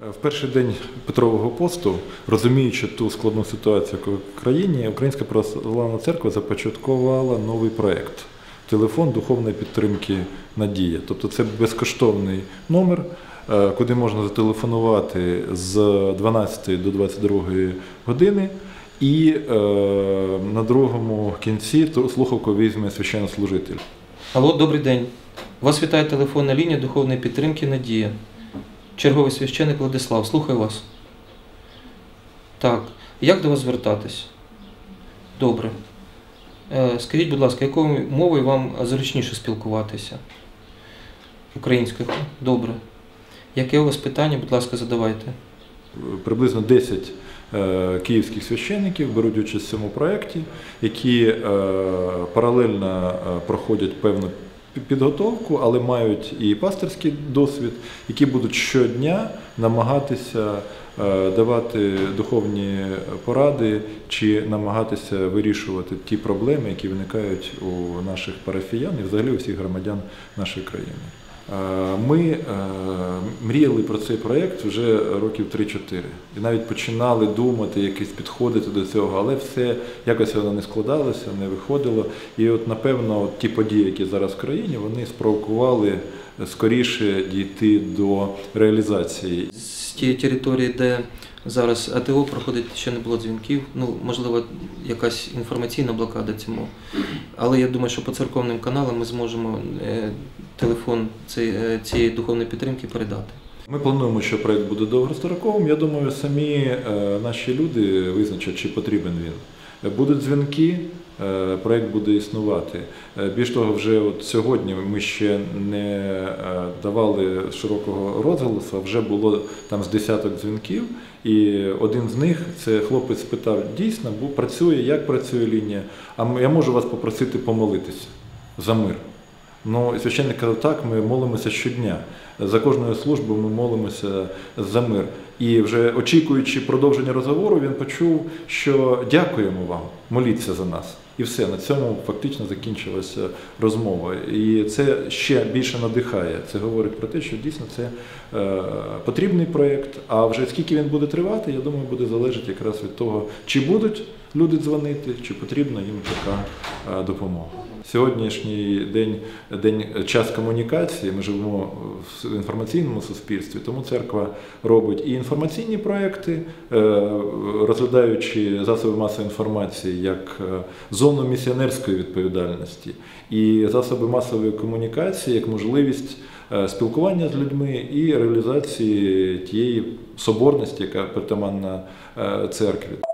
В перший день Петрового посту, розуміючи ту складну ситуацію в країні, Українська православна церква започаткувала новий проєкт телефон духовної підтримки Надія. Тобто це безкоштовний номер, е, куди можна зателефонувати з 12 до 22 години. І е, на другому кінці слухавку візьме священнослужитель. Алло, добрий день. Вас вітає телефонна лінія духовної підтримки Надія. Черговий священик Владислав, слухаю вас. Так, як до вас звертатись? Добре. Е, Скажіть, будь ласка, якою мовою вам зручніше спілкуватися? Українською? Добре. Яке у вас питання, будь ласка, задавайте. Приблизно 10 е, київських священників беруть участь в цьому проєкті, які е, паралельно проходять певну підготовку, але мають і пасторський досвід, які будуть щодня намагатися е, давати духовні поради чи намагатися вирішувати ті проблеми, які виникають у наших парафіян і взагалі у всіх громадян нашої країни. Е, Ми е, мріяли про цей проєкт вже років 3-4. І навіть починали думати, якісь підходити до цього, але все якось воно не складалося, не виходило. І от, напевно, от ті події, які зараз в країні, вони спровокували скоріше дійти до реалізації. З тієї території, де зараз АТО проходить, ще не було дзвінків. Ну, можливо, якась інформаційна блокада цьому. Але я думаю, що по церковним каналам ми зможемо е, телефон е, цієї духовної підтримки передати. Ми плануємо, що проєкт буде довгостроковим. Я думаю, самі е, наші люди визначать, чи потрібен він. Будуть дзвінки, проєкт буде існувати. Більш того, вже от сьогодні ми ще не давали широкого розголосу, вже було там з десяток дзвінків. І один з них це хлопець спитав: дійсно, бу- працює, як працює лінія. А я можу вас попросити помолитися за мир. Ну, священник казав, так, ми молимося щодня. За кожною службою ми молимося за мир. І вже очікуючи продовження розговору, він почув, що дякуємо вам, моліться за нас. І все, на цьому фактично закінчилася розмова. І це ще більше надихає. Це говорить про те, що дійсно це е, потрібний проєкт. А вже скільки він буде тривати, я думаю, буде залежати якраз від того, чи будуть люди дзвонити, чи потрібна їм така е, допомога. Сьогоднішній день, день час комунікації. Ми живемо в інформаційному суспільстві, тому церква робить і інформаційні проекти, е, розглядаючи засоби масової інформації як е, зону місіонерської відповідальності, і засоби масової комунікації як можливість е, спілкування з людьми і реалізації тієї соборності, яка притаманна е, церкві.